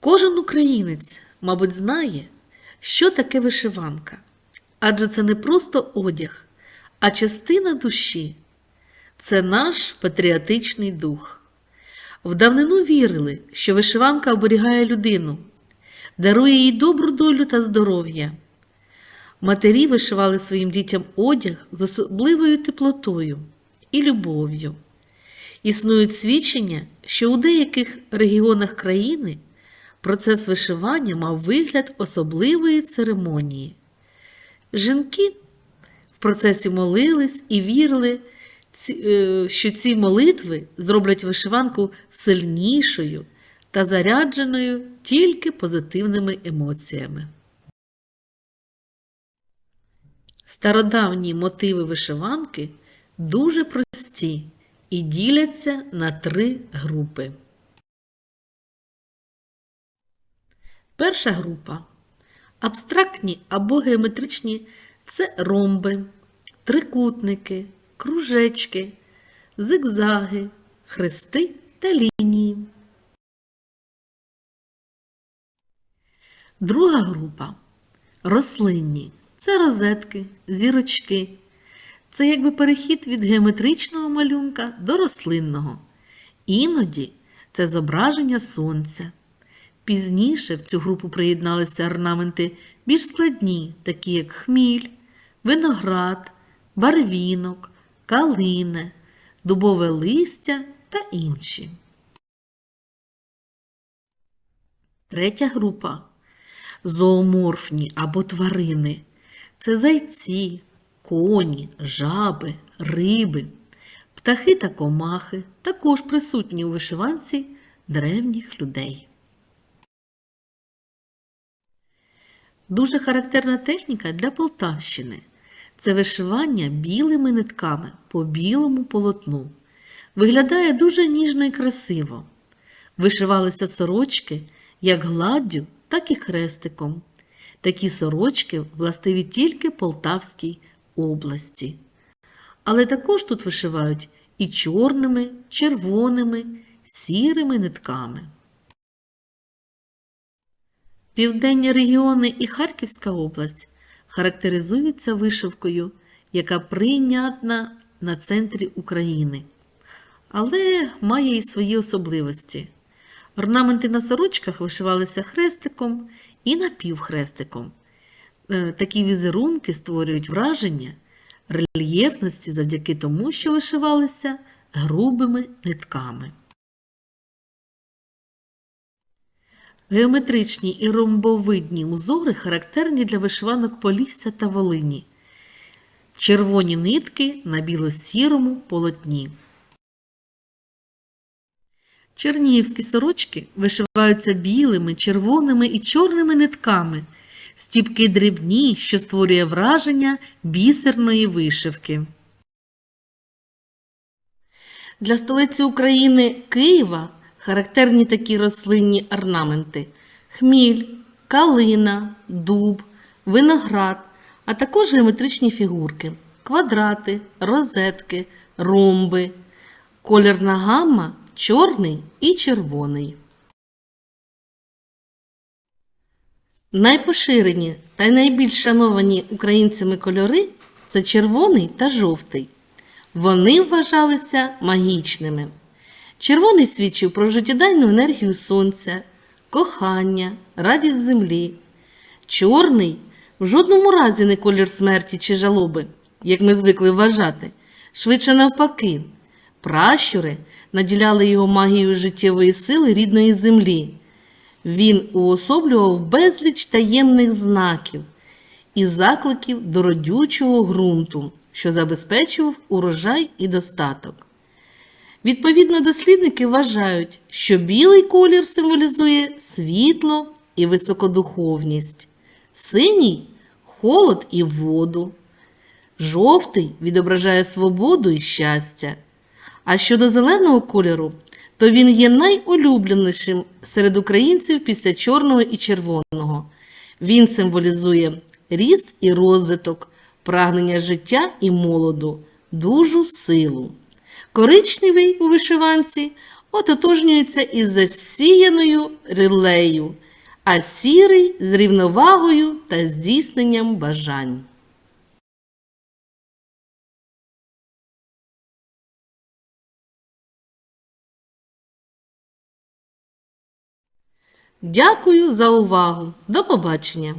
Кожен українець, мабуть, знає, що таке вишиванка, адже це не просто одяг, а частина душі. Це наш патріотичний дух. В давнину вірили, що вишиванка оберігає людину, дарує їй добру долю та здоров'я. Матері вишивали своїм дітям одяг з особливою теплотою і любов'ю. Існують свідчення, що у деяких регіонах країни процес вишивання мав вигляд особливої церемонії. Жінки в процесі молились і вірили, е, що ці молитви зроблять вишиванку сильнішою та зарядженою тільки позитивними емоціями. Стародавні мотиви вишиванки дуже прості і діляться на три групи. Перша група абстрактні або геометричні це ромби, трикутники, кружечки, зигзаги, хрести та лінії. Друга група рослинні це розетки, зірочки. Це якби перехід від геометричного малюнка до рослинного. Іноді це зображення сонця. Пізніше в цю групу приєдналися орнаменти більш складні, такі як хміль, виноград, барвінок, калине, дубове листя та інші. Третя група зооморфні або тварини. Це зайці, коні, жаби, риби, птахи та комахи, також присутні у вишиванці древніх людей. Дуже характерна техніка для Полтавщини це вишивання білими нитками по білому полотну. Виглядає дуже ніжно і красиво. Вишивалися сорочки як гладдю, так і хрестиком. Такі сорочки властиві тільки Полтавській області. Але також тут вишивають і чорними, червоними, сірими нитками. Південні регіони і Харківська область характеризуються вишивкою, яка прийнятна на центрі України, але має і свої особливості. Орнаменти на сорочках вишивалися хрестиком і напівхрестиком. Е, Такі візерунки створюють враження рельєфності завдяки тому, що вишивалися грубими нитками. Геометричні і ромбовидні узори характерні для вишиванок Полісся та Волині. Червоні нитки на біло-сірому полотні. Чернігівські сорочки вишиваються білими, червоними і чорними нитками, стіпки дрібні, що створює враження бісерної вишивки. Для столиці України Києва характерні такі рослинні орнаменти: хміль, калина, дуб, виноград, а також геометричні фігурки, квадрати, розетки, ромби, колірна гамма чорний і червоний. Найпоширені та найбільш шановані українцями кольори це червоний та жовтий. Вони вважалися магічними. Червоний свідчив про життєдайну енергію сонця, кохання, радість землі. Чорний в жодному разі не колір смерті чи жалоби, як ми звикли вважати, швидше навпаки. Пращури наділяли його магією життєвої сили рідної землі. Він уособлював безліч таємних знаків і закликів до родючого ґрунту, що забезпечував урожай і достаток. Відповідно, дослідники вважають, що білий колір символізує світло і високодуховність, синій холод і воду, жовтий відображає свободу і щастя. А щодо зеленого кольору, то він є найулюбленішим серед українців після чорного і червоного. Він символізує ріст і розвиток, прагнення життя і молоду, дужу силу. Коричневий у вишиванці ототожнюється із засіяною релею, а сірий з рівновагою та здійсненням бажань. Дякую за увагу. До побачення!